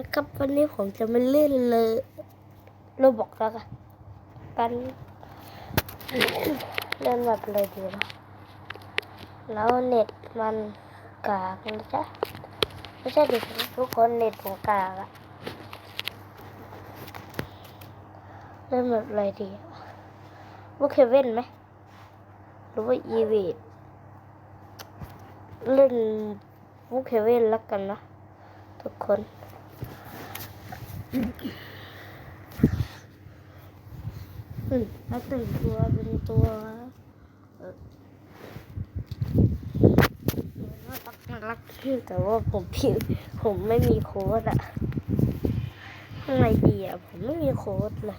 นะครับวันนี้ผมจะมาเล่นเลยโรบอกแล้วกันกันเล่นแบบอะไรดีวะแล้วเน็ตมันกากนะจ๊ะไม่ใช่ดิทุกคนเน็ตผมกากอะเล่นแบบอะไรดีอะว่าเคเว่นไหมหรือว่าอีวีดเล่นวุคเคเว่นแล้วกันนะทุกคน ถ้าตื่นตัวเป็นตัวเออน่ารักน่ารักแต่ว่าผมพิมพ์ผมไม่มีโค้ดอะทำไงดีอะผมไม่มีโค้ดเลย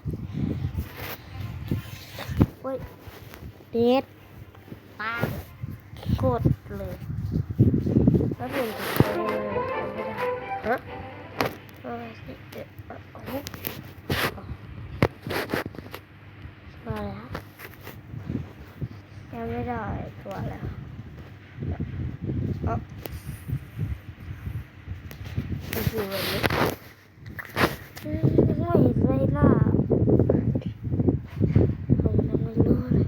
เว้ยเด็ดตาโคตรเลยแล้วเป็นตัวไม่ได้ฮะ เออเดี๋ยวโอ้โหมาแล้วยังไม่ได้ตัวแล้วอ๋อมันคือวันนี้อืมไม่ไม่ล่าผมยังไม่รู้เลย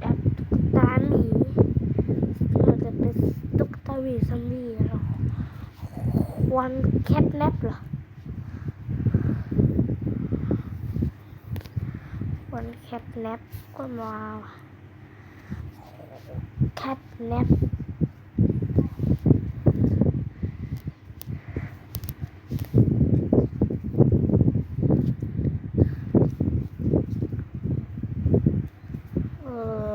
แอปตุ๊กตาหมีมันจะเป็นตุ๊กตาหมีซัมมี่เหรอ วันแคทแนปเหรอวันแคปแนปก็มาแคปแนปเออ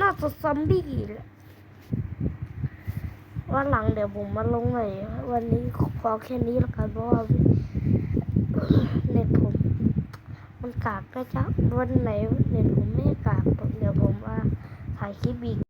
น่าจะซอมบี้แหละ วันหลังเดี๋ยวผมมาลงใหม่วันนี้พอแค่นี้แล้วกันเพราะว่าเน็ตผม มันกากนะจ๊ะวันไหนเน็ตผมไม่กากเดี๋ยวผมมาถ่ายคลิปอีก